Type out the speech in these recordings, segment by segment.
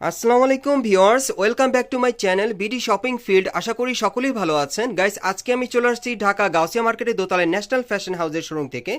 আসসালামু আলাইকুম viewers, welcome back to my channel BD shopping field আশা করি সকলেই ভালো আছেন। গাইস, আজকে আমি চলে আসছি ঢাকা গাউসিয়া মার্কেটের দোতলায় ন্যাশনাল ফ্যাশন হাউসের শোরুম থেকে।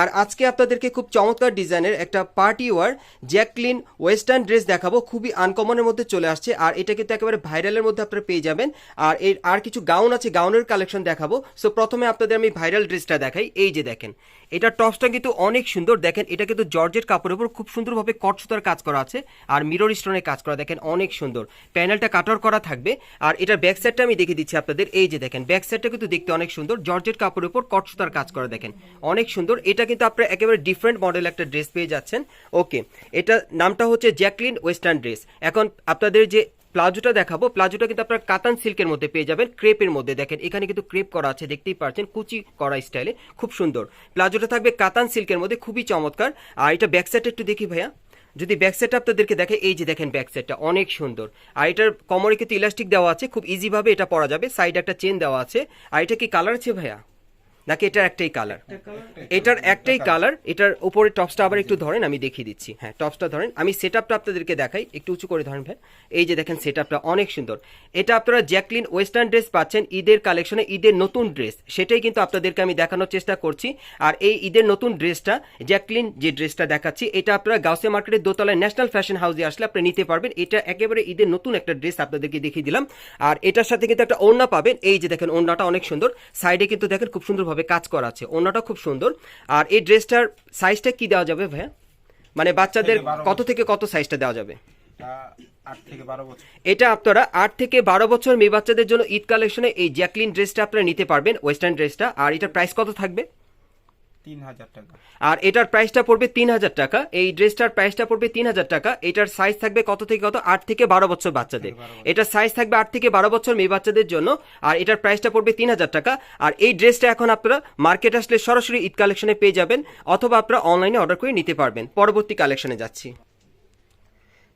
আর আজকে আপনাদেরকে খুব চমৎকার ডিজাইনের একটা party wear Jacqueline western dress দেখাবো। খুবই আনকমনের মধ্যে চলে আসছে। আর এটা কিন্তু একেবারে ভাইরালের মধ্যে আপনারা পেয়ে যাবেন। আর এর আর কিছু গাউন আছে, গাউনের কালেকশন দেখাবো। সো প্রথমে আপনাদের আমি ভাইরাল ড্রেসটা দেখাই। এই যে দেখেন, এটা টপসটা কিন্তু অনেক সুন্দর। দেখেন, এটা কিন্তু জর্জেট কাপড়ের উপর খুব সুন্দরভাবে কট সুতার কাজ করা আছে। আর মিরর স্টোনের কাজ করা দেখেন অনেক সুন্দর। প্যানেলটা কাটার করা থাকবে। আর এটার ব্যাক সাইডটা আমি দেখিয়ে দিচ্ছি আপনাদের। এই যে দেখেন ব্যাক সাইডটা কিন্তু দেখতে অনেক সুন্দর। জর্জেট কাপড়ের উপর কট সুতার কাজ করা দেখেন। অনেক সুন্দর। এটা কিন্তু আপনারা একেবারে ডিফারেন্ট মডেল একটা ড্রেস পেয়ে যাচ্ছেন। ওকে এটা নামটা হচ্ছে জ্যাকলিন ওয়েস্টার্ন ড্রেস এখন আপনাদের যে প্লাজোটা দেখাবো, প্লাজোটা কিন্তু আপনার কাতান সিল্কের মধ্যে পেয়ে যাবেন, ক্রেপের মধ্যে। দেখেন, এখানে কিন্তু ক্রেপ করা আছে, দেখতেই পাচ্ছেন, কুচি করা স্টাইলে খুব সুন্দর। প্লাজোটা থাকবে কাতান সিল্কের মধ্যে, খুবই চমৎকার। আর এটা ব্যাক সাইডটা একটু দেখি ভাইয়া। যদি ব্যাক সাইডটা আপনাদেরকে দেখে, এই যে দেখেন ব্যাক সেটটা অনেক সুন্দর। আর এটার কমরে কিন্তু ইলাস্টিক দেওয়া আছে, খুব ইজিভাবে এটা পরা যাবে। সাইডে একটা চেন দেওয়া আছে। আর এটা কি কালার আছে ভাইয়া? নাকি এটার একটাই কালার এটার একটাই কালার এটার উপরে টপসটা আবার একটু ধরেন আমি দেখিয়ে দিচ্ছি। হ্যাঁ টপসটা ধরেন আমি সেট আপটা আপনাদেরকে দেখাই একটু উঁচু করে ধরেন ভাই। এই যে দেখেন সেট আপটা অনেক সুন্দর। এটা আপনারা জ্যাকলিন ওয়েস্টার্ন ড্রেস পাচ্ছেন ঈদের কালেকশনে ঈদের নতুন ড্রেস সেটাই কিন্তু আপনাদেরকে আমি দেখানোর চেষ্টা করছি। আর এই ঈদের নতুন ড্রেসটা জ্যাকলিন যে ড্রেসটা দেখাচ্ছি এটা আপনারা গাউসিয়া মার্কেটের দোতলায় ন্যাশনাল ফ্যাশন হাউসে আসলে আপনি নিতে পারবেন। এটা একেবারে ঈদের নতুন একটা ড্রেস আপনাদেরকে দেখিয়ে দিলাম। আর এটার সাথে কিন্তু একটা ওড়না পাবেন। এই যে দেখেন ওড়নাটা অনেক সুন্দর। সাইডে কিন্তু দেখেন খুব সুন্দরভাবে কাজ করা আছে। ওনাটা খুব সুন্দর। আর এই ড্রেসটার সাইজটা কি দেওয়া যাবে ভাইয়া? মানে বাচ্চাদের কত থেকে কত সাইজটা দেওয়া যাবে? এটা আপনারা আট থেকে বারো বছর মেয়ে বাচ্চাদের জন্য ঈদ কালেকশনে এই জ্যাকলিন ড্রেসটা আপনারা নিতে পারবেন ওয়েস্টার্ন ড্রেসটা আর এটার প্রাইস কত থাকবে? টাকা। আর এটার প্রাইসটা পড়বে তিন হাজার টাকা। এই ড্রেসটার প্রাইসটা পড়বে তিন হাজার টাকা। এটার সাইজ থাকবে কত থেকে কত? আট থেকে বারো বছর বাচ্চাদের। এটার সাইজ থাকবে আট থেকে বারো বছর মেয়ে বাচ্চাদের জন্য। আর এটার প্রাইসটা পড়বে তিন হাজার টাকা। আর এই ড্রেসটা এখন আপনারা মার্কেট আসলে সরাসরি ঈদ কালেকশনে পেয়ে যাবেন। অথবা আপনারা অনলাইনে অর্ডার করে নিতে পারবেন। পরবর্তী কালেকশনে যাচ্ছি।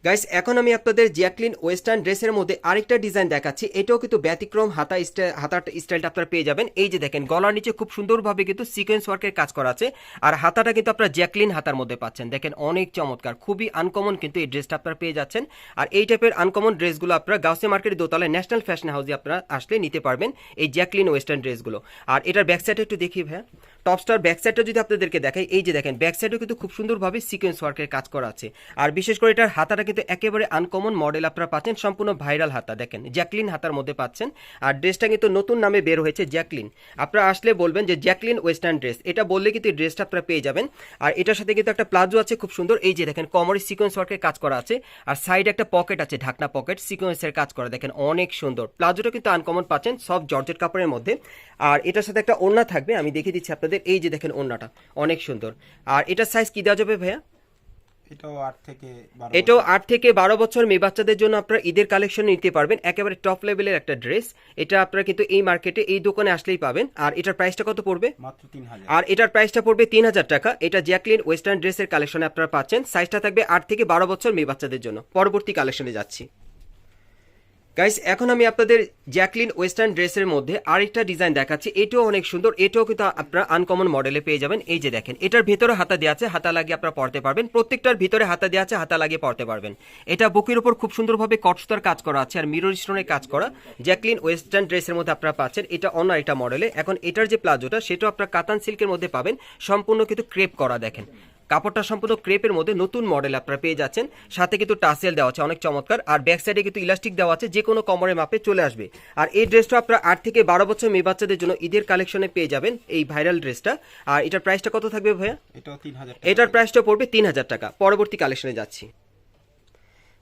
গাইস এখন আমি আপনাদের জ্যাকলিন ওয়েস্টার্ন ড্রেসের মধ্যে আরেকটা ডিজাইন দেখাচ্ছি। এটাও কিন্তু ব্যতিক্রম হাতা হাতার স্টাইলটা আপনারা পেয়ে যাবেন। এই যে দেখেন, গলার নিচে খুব সুন্দরভাবে কিন্তু সিকোয়েন্স ওয়ার্কের কাজ করা আছে। আর হাতাটা কিন্তু আপনারা জ্যাকলিন হাতার মধ্যে পাচ্ছেন। দেখেন, অনেক চমৎকার, খুবই আনকমন কিন্তু এই ড্রেসটা আপনারা পেয়ে যাচ্ছেন। আর এই টাইপের আনকমন ড্রেসগুলো আপনারা গাউসে মার্কেটের দোতলায় ন্যাশনাল ফ্যাশন হাউসে আপনারা আসলে নিতে পারবেন এই জ্যাকলিন ওয়েস্টার্ন ড্রেসগুলো আর এটার ব্যাক সাইডে একটু দেখি ভাইয়া। টপস্টার ব্যাক সাইডটা যদি আপনাদেরকে দেখাই, এই যে দেখেন ব্যাক সাইডেও কিন্তু খুব সুন্দরভাবে সিকোয়েন্স ওয়ার্কের কাজ করা আছে। আর বিশেষ করে এটার হাতাটা কিন্তু একেবারে আনকমন মডেল আপনারা পাচ্ছেন, সম্পূর্ণ ভাইরাল হাতা, দেখেন, জ্যাকলিন হাতার মধ্যে পাচ্ছেন। আর ড্রেসটা কিন্তু নতুন নামে বের হয়েছে জ্যাকলিন। আপনারা আসলে বলবেন যে জ্যাকলিন ওয়েস্টার্ন ড্রেস, এটা বললে কিন্তু এই ড্রেসটা আপনারা পেয়ে যাবেন। আর এটার সাথে কিন্তু একটা প্লাজো আছে, খুব সুন্দর। এই যে দেখেন কমরে সিকোয়েন্স ওয়ার্কের কাজ করা আছে। আর সাইডে একটা পকেট আছে, ঢাকনা পকেট সিকোয়েন্সের কাজ করা, দেখেন, অনেক সুন্দর। প্লাজোটা কিন্তু আনকমন পাচ্ছেন, সব জর্জেট কাপড়ের মধ্যে। আর এটার সাথে একটা ওড়না থাকবে, আমি দেখিয়ে দিচ্ছি আপনাদের, এই যে দেখেন ওড়নাটা, অনেক সুন্দর। আর এটার সাইজ কি দেওয়া যাবে ভাইয়া? এটাও আট থেকে বারো বছর। মেয়ে বাচ্চাদের জন্য আপনারা ঈদের কালেকশন নিতে পারবেন। একেবারে টপ লেভেলের একটা ড্রেস এটা আপনারা কিন্তু এই মার্কেটে এই দোকানে আসলেই পাবেন। আর এটার প্রাইসটা কত পড়বে? আর এটার প্রাইসটা পড়বে তিন হাজার টাকা। এটা জ্যাকলিন ওয়েস্টার্ন ড্রেসের কালেকশনে আপনারা পাচ্ছেন। সাইজটা থাকবে আট থেকে বারো বছর মেয়ে বাচ্চাদের জন্য। পরবর্তী কালেকশনে যাচ্ছি। গাইস এখন আমি আপনাদের জ্যাকলিন ওয়েস্টার্ন ড্রেসের মধ্যে আরেকটা ডিজাইন দেখাচ্ছি। এটাও অনেক সুন্দর। এটাও কিন্তু আপনারা আনকমন মডেলে পেয়ে যাবেন। এই যে দেখেন, এটার ভিতরে হাতা দেওয়া আছে। হাতা লাগিয়ে আপনারা পড়তে পারবেন। প্রত্যেকটার ভিতরে হাতা দেওয়া আছে, হাতা লাগিয়ে পড়তে পারবেন। এটা বুকের উপর খুব সুন্দরভাবে কটসুতার কাজ করা আছে আর মিরর স্টোনের কাজ করা জ্যাকলিন ওয়েস্টার্ন ড্রেসের মধ্যে আপনারা পাচ্ছেন। এটা অন্য একটা মডেলে এখন এটার যে প্লাজোটা, সেটাও আপনারা কাতান সিল্কের মধ্যে পাবেন। সম্পূর্ণ কিন্তু ক্রেপ করা দেখেন। কাপড়টা সম্পূর্ণ ক্রেপের মধ্যে নতুন মডেল আপনারা পেয়ে যাচ্ছেন। সাথে কিন্তু টাসেল দেওয়া আছে অনেক চমৎকার। আর ব্যাক সাইডে কিন্তু ইলাস্টিক দেওয়া আছে যে কোনো কমরের মাপে চলে আসবে। আর এই ড্রেসটা আপনারা আট থেকে বারো বছর মেয়ে বাচ্চাদের জন্য ঈদের কালেকশনে পেয়ে যাবেন এই ভাইরাল ড্রেসটা। আর এটার প্রাইসটা কত থাকবে ভাইয়া? এটার প্রাইসটা পড়বে তিন হাজার টাকা। পরবর্তী কালেকশনে যাচ্ছি।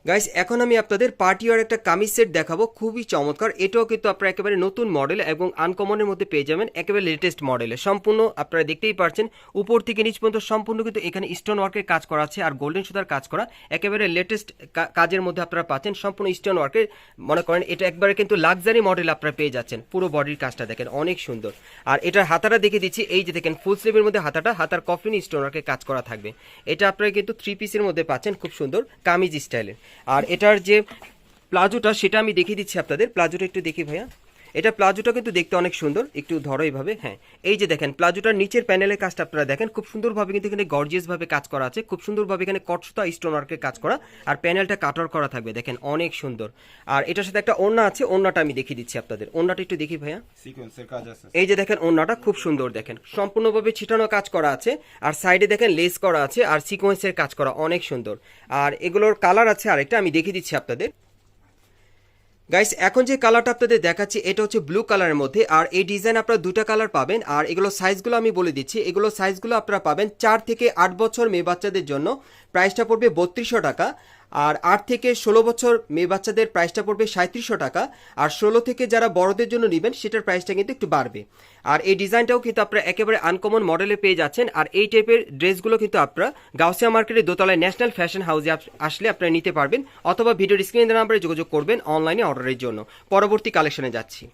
গাইস এখন আমি আপনাদের পার্টি আর একটা কামিজ সেট দেখাবো, খুবই চমৎকার। এটাও কিন্তু আপনারা একেবারে নতুন মডেল এবং আনকমনের মধ্যে পেয়ে যাবেন, একেবারে লেটেস্ট মডেলে সম্পূর্ণ আপনারা দেখতেই পারছেন, উপর থেকে নিচ পর্যন্ত সম্পূর্ণ কিন্তু এখানে স্টোন ওয়ার্কের কাজ করা আছে আর গোল্ডেন সুতার কাজ করা। একেবারে লেটেস্ট কাজের মধ্যে আপনারা পাচ্ছেন, সম্পূর্ণ স্টোন ওয়ার্কের মনে করেন এটা একবারে কিন্তু লাক্সারি মডেল আপনারা পেয়ে যাচ্ছেন, পুরো বডির কাজটা দেখেন, অনেক সুন্দর। আর এটার হাতাটা দেখে দিচ্ছি, এই যে দেখেন ফুল স্লিভের মধ্যে হাতাটা, হাতার কফিন স্টোন ওয়ার্কের কাজ করা থাকবে। এটা আপনারা কিন্তু থ্রি পিসের মধ্যে পাচ্ছেন, খুব সুন্দর, কামিজ স্টাইলের আর এটার যে প্লাজোটা সেটা আমি দেখিয়ে দিচ্ছি আপনাদের। প্লাজোটা একটু দেখি ভাইয়া। এটা প্লাজোটা কিন্তু দেখতে অনেক সুন্দর একটু ধরো এইভাবে হ্যাঁ। এই যে দেখেন প্লাজোটার নিচের প্যানেলের কাজটা আপনারা দেখেন খুব সুন্দরভাবে কিন্তু এখানে গর্জিয়াস ভাবে কাজ করা আছে খুব সুন্দরভাবে এখানে কটসুতা স্টোন ওয়ার্কের কাজ করা আর প্যানেলটা কাটার করা থাকবে দেখেন অনেক সুন্দর। আর এটার সাথে একটা ওড়না আছে ওড়নাটা আমি দেখিয়ে দিচ্ছি আপনাদের। ওড়নাটা একটু দেখি ভাইয়া। সিকোয়েন্সের কাজ আছে। এই যে দেখেন ওড়নাটা খুব সুন্দর দেখেন। সম্পূর্ণভাবে ছিটানো কাজ করা আছে আর সাইডে দেখেন লেস করা আছে আর সিকোয়েন্সের কাজ করা অনেক সুন্দর। আর এগুলোর কালার আছে আরেকটা আমি দেখিয়ে দিচ্ছি আপনাদের। গাইস এখন যে কালারটা আপনাদের দেখাচ্ছি, এটা হচ্ছে ব্লু কালারের মধ্যে, আর এই ডিজাইন আপনারা দুটা কালার পাবেন, আর এগুলো সাইজগুলো আমি বলে দিচ্ছি, এগুলো সাইজগুলো আপনারা পাবেন চার থেকে আট বছর মেয়ে বাচ্চাদের জন্য। প্রাইসটা পড়বে বত্রিশশো টাকা আর আট থেকে ষোলো বছর মেয়ে বাচ্চাদের প্রাইসটা পড়বে সাঁত্রিশশো টাকা, আর ষোলো থেকে যারা বড়দের জন্য নেবেন, সেটার প্রাইসটা কিন্তু একটু বাড়বে। আর এই ডিজাইনটাও কিন্তু আপনারা একেবারে আনকমন মডেলে পেয়ে যাচ্ছেন, আর এই টাইপের ড্রেসগুলো কিন্তু আপনারা গাউসিয়া মার্কেটের দোতলায় ন্যাশনাল ফ্যাশন হাউসে আসলে আপনারা নিতে পারবেন, অথবা ভিডিওর স্ক্রিনের নাম্বারে যোগাযোগ করবেন অনলাইনে অর্ডারের জন্য। পরবর্তী কালেকশনে যাচ্ছি।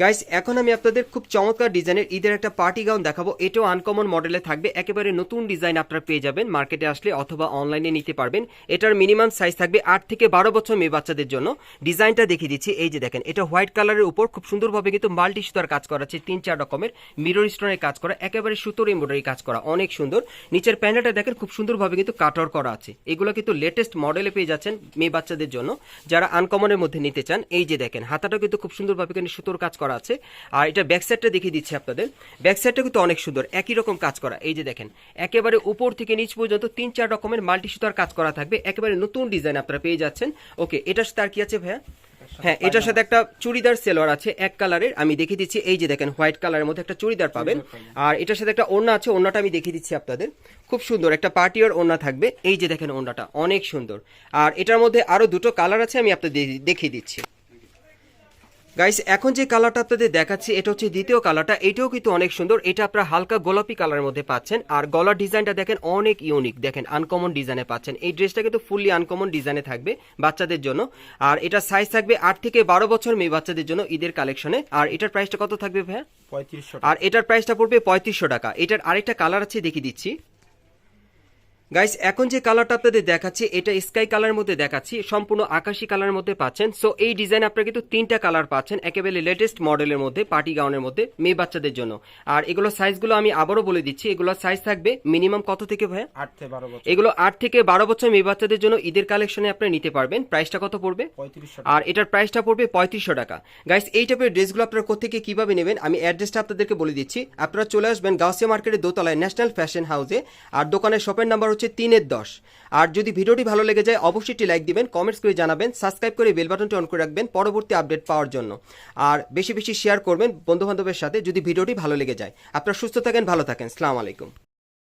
গাইস এখন আমি আপনাদের খুব চমৎকার ডিজাইনের ঈদের একটা পার্টি গাউন দেখাবো। এটাও আনকমন মডেলে থাকবে। একেবারে নতুন ডিজাইন আপনারা পেয়ে যাবেন মার্কেটে আসলে অথবা অনলাইনে নিতে পারবেন। এটার মিনিমাম সাইজ থাকবে আট থেকে বারো বছর মেয়ে বাচ্চাদের জন্য। ডিজাইনটা দেখিয়ে দিচ্ছি। এই যে দেখেন, এটা হোয়াইট কালারের উপর খুব সুন্দরভাবে কিন্তু মাল্টি সুতার কাজ করা আছে। তিন চার রকমের মিরর স্টোনের কাজ করা, একেবারে সুতোর এমব্রয়ডারি কাজ করা, অনেক সুন্দর। নিচের প্যানেলটা দেখেন, খুব সুন্দরভাবে কিন্তু কাটর করা আছে। এগুলো কিন্তু লেটেস্ট মডেলে পেয়ে যাচ্ছেন মেয়ে বাচ্চাদের জন্য। যারা আনকমনের মধ্যে নিতে চান, এই যে দেখেন, হাতাটা কিন্তু খুব সুন্দরভাবে কিন্তু সুতোর কাজ করা আছে। আর এটা ব্যাক সাইডটা দেখিয়ে দিচ্ছি আপনাদের। ব্যাক সাইডটা কিন্তু অনেক সুন্দর একই রকম কাজ করা। এই যে দেখেন একেবারে উপর থেকে নিচ পর্যন্ত তিন চার রকমের মাল্টি সুতার কাজ করা থাকবে। একেবারে নতুন ডিজাইন আপনারা পেয়ে যাচ্ছেন। ওকে এটার সাথে আর কি আছে ভাইয়া? হ্যাঁ এটার সাথে একটা চুড়িদার সেলোয়ার আছে এক কালারের আমি দেখিয়ে দিচ্ছি এই যে দেখেন হোয়াইট কালারের মধ্যে একটা চুড়িদার পাবেন। আর এটার সাথে একটা ওড়না আছে ওড়নাটা আমি দেখিয়ে দিচ্ছি আপনাদের। খুব সুন্দর একটা পার্টিয়ার ওড়না থাকবে। এই যে দেখেন ওড়নাটা অনেক সুন্দর। আর এটার মধ্যে আরও দুটো কালার আছে আমি আপনাদের দেখিয়ে দিচ্ছি। গাইস এখন যে কালারটা আপনাদের দেখাচ্ছি এটা হচ্ছে দ্বিতীয় কালারটা এটাও কিন্তু অনেক সুন্দর। এটা আপনারা হালকা গোলাপি কালারের মধ্যে পাচ্ছেন। আর গলার ডিজাইনটা দেখেন অনেক ইউনিক দেখেন আনকমন ডিজাইনে পাচ্ছেন। এই ড্রেসটা কিন্তু ফুললি আনকমন ডিজাইনে থাকবে বাচ্চাদের জন্য। আর এটা সাইজ থাকবে আট থেকে বারো বছর মেয়ে বাচ্চাদের জন্য ঈদের কালেকশনে আর এটার প্রাইসটা কত থাকবে ভাইয়া? পঁয়ত্রিশশো আর এটার প্রাইসটা পড়বে পঁয়ত্রিশশো টাকা। এটার আরেকটা কালার আছে দেখিয়ে দিচ্ছি। গাইস এখন যে কালারটা আপনাদের দেখাচ্ছি এটা স্কাই কালারের মধ্যে দেখাচ্ছি সম্পূর্ণ আকাশি কালারের মধ্যে পাচ্ছেন। সো এই ডিজাইন আপনারা কিন্তু তিনটা কালার পাচ্ছেন একেবারে লেটেস্ট মডেলের মধ্যে পার্টি গাউনের মধ্যে মেয়ে বাচ্চাদের জন্য। আর এগুলো সাইজগুলো আমি আবারও বলে দিচ্ছি এগুলো সাইজ থাকবে মিনিমাম কত থেকে ভাইয়া? আট থেকে বারো বছর। এগুলো আট থেকে বারো বছর মেয়ে বাচ্চাদের জন্য ঈদের কালেকশনে আপনারা নিতে পারবেন। প্রাইসটা কত পড়বে? আর এটার প্রাইসটা পড়বে পঁয়ত্রিশশো টাকা। গাইস এই টাইপের ড্রেসগুলো আপনারা কোথেকে কীভাবে নেবেন আমি অ্যাড্রেসটা আপনাদেরকে বলে দিচ্ছি। আপনারা চলে আসবেন গাউসিয়া মার্কেটের দোতলায় ন্যাশনাল ফ্যাশন হাউসে আর দোকানের শপের নাম্বার হচ্ছে তিনের দশ। আর যদি ভিডিওটি ভালো লেগে যায়, অবশ্যই একটি লাইক দিবেন কমেন্টস করে জানাবেন সাবস্ক্রাইব করে বেল বাটনটি অন করে রাখবেন পরবর্তী আপডেট পাওয়ার জন্য। আর বেশি বেশি শেয়ার করবেন বন্ধুবান্ধবের সাথে যদি ভিডিওটি ভালো লেগে যায়। আপনারা সুস্থ থাকেন, ভালো থাকেন। সালাম আলাইকুম।